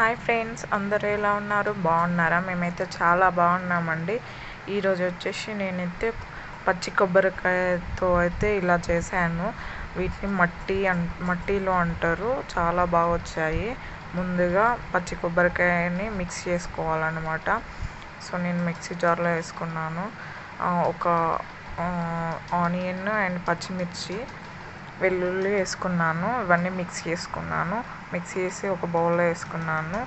Hi friends అందరూ ఎలా ఉన్నారు? బాగున్నారా? మేమైతే చాలా బాగున్నామండి. ఈరోజు వచ్చేసి నేనైతే పచ్చి కొబ్బరికాయతో అయితే ఇలా చేశాను. వీటిని మట్టి అన్ మట్టిలో అంటారు. చాలా బాగా వచ్చాయి. ముందుగా పచ్చి కొబ్బరికాయని మిక్స్ చేసుకోవాలన్నమాట. సో నేను మిక్సీ జార్లో వేసుకున్నాను. ఒక ఆనియన్ అండ్ పచ్చిమిర్చి. వెల్లుల్లి వేసుకున్నాను ఇవన్నీ మిక్స్ చేసుకున్నాను. మిక్స్ చేసి ఒక బౌల్లో వేసుకున్నాను.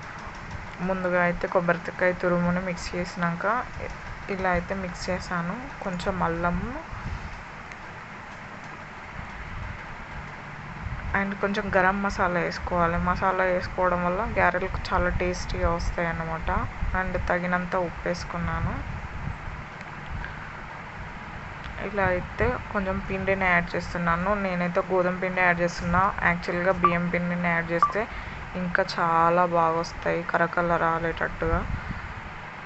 ముందుగా అయితే కొబ్బరికాయ తురుముని మిక్స్ చేసినాక ఇలా అయితే మిక్స్ చేశాను. కొంచెం అల్లము అండ్ కొంచెం గరం మసాలా వేసుకోవాలి. మసాలా వేసుకోవడం వల్ల గారెలకు చాలా టేస్టీగా వస్తాయి అన్నమాట అండ్ తగినంత ఉప్పు వేసుకున్నాను. ఇలా అయితే కొంచెం పిండిని యాడ్ చేస్తున్నాను. నేనైతే గోధుమ పిండి యాడ్ చేస్తున్నా. యాక్చువల్గా బియ్యం పిండిని యాడ్ చేస్తే ఇంకా చాలా బాగా వస్తాయి కరకల రాలేటట్టుగా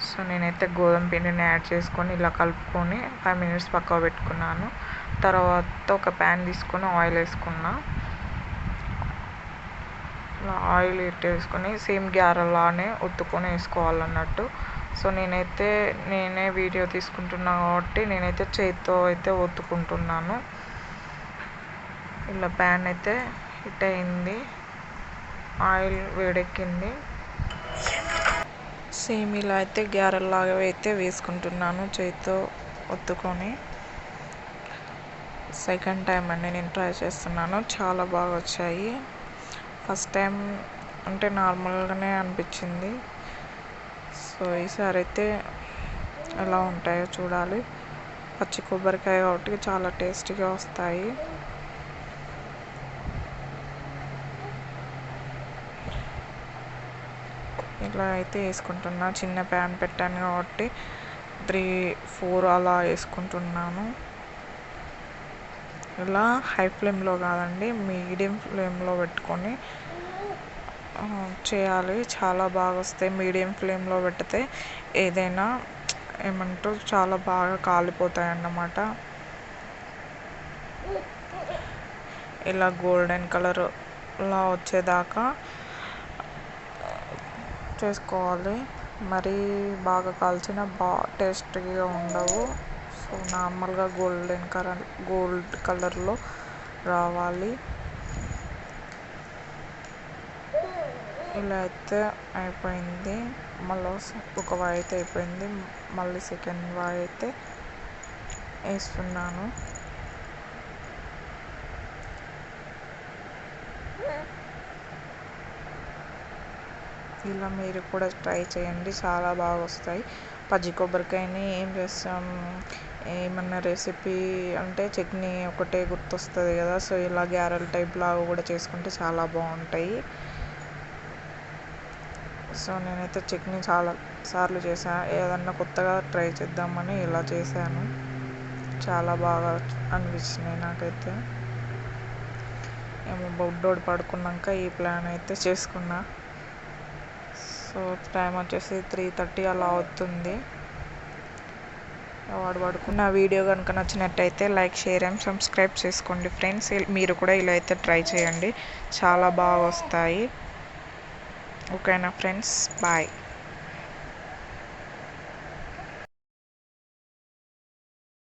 సో నేనైతే గోధుమ పిండిని యాడ్ చేసుకొని ఇలా కలుపుకొని ఫైవ్ మినిట్స్ పక్క పెట్టుకున్నాను. తర్వాత ఒక ప్యాన్ తీసుకొని ఆయిల్ వేసుకున్నా. ఇలా ఆయిల్ వేసుకొని సేమ్ గ్యారలానే ఉత్తుకొని వేసుకోవాలన్నట్టు. సో నేనైతే నేనే వీడియో తీసుకుంటున్నా కాబట్టి నేనైతే చేతితో అయితే ఒత్తుకుంటున్నాను. ఇలా ప్యాన్ అయితే హిట్ అయింది. ఆయిల్ వేడెక్కింది. సేమ్ ఇలా అయితే గ్యారెల్లాగా అయితే వేసుకుంటున్నాను చేతితో ఒత్తుకొని. సెకండ్ టైం అండి నేను ట్రై చేస్తున్నాను. చాలా బాగా వచ్చాయి. ఫస్ట్ టైం అంటే నార్మల్గానే అనిపించింది. సో ఈసారి అయితే ఎలా ఉంటాయో చూడాలి. పచ్చి కొబ్బరికాయ కాబట్టి చాలా టేస్టీగా వస్తాయి. ఇలా అయితే వేసుకుంటున్నా. చిన్న ప్యాన్ పెట్టాను కాబట్టి త్రీ ఫోర్ అలా వేసుకుంటున్నాను. ఇలా హై ఫ్లేమ్లో కాదండి మీడియం ఫ్లేమ్లో పెట్టుకొని చేయాలి. చాలా బాగా వస్తాయి. మీడియం ఫ్లేమ్లో పెడితే ఏదైనా ఏమంటారు చాలా బాగా కాలిపోతాయి అన్నమాట ఇలా గోల్డెన్ కలర్లా వచ్చేదాకా చేసుకోవాలి. మరీ బాగా కాల్చిన బా టేస్టీగా ఉండవు. సో నార్మల్గా గోల్డెన్ కలర్ గోల్డ్ కలర్లో రావాలి. ఇలా అయితే అయిపోయింది. మళ్ళీ ఒక వాయి అయితే అయిపోయింది. మళ్ళీ సెకండ్ వాయి అయితే వేస్తున్నాను. ఇలా మీరు కూడా ట్రై చేయండి. చాలా బాగా వస్తాయి. పచ్చి కొబ్బరికాయని ఏం చేస్తాం? ఏమన్నా రెసిపీ అంటే చట్నీ ఒకటే గుర్తొస్తుంది కదా. సో ఇలా గ్యారెల్ టైప్ లాగా కూడా చేసుకుంటే చాలా బాగుంటాయి. సో నేనైతే చెక్ని చాలా సార్లు చేశాను ఏదన్నా కొత్తగా ట్రై చేద్దామని ఇలా చేశాను. చాలా బాగా అనిపించినాయి నాకైతే. ఏమో బొడ్డోడు పడుకున్నాక ఈ ప్లాన్ అయితే చేసుకున్నా. సో టైం వచ్చేసి త్రీ థర్టీ అలా అవుతుంది. వాడు పడుకున్న వీడియో కనుక నచ్చినట్టయితే లైక్ షేర్ అండ్ సబ్స్క్రైబ్ చేసుకోండి ఫ్రెండ్స్. మీరు కూడా ఇలా అయితే ట్రై చేయండి. చాలా బాగా వస్తాయి. okay now friends bye.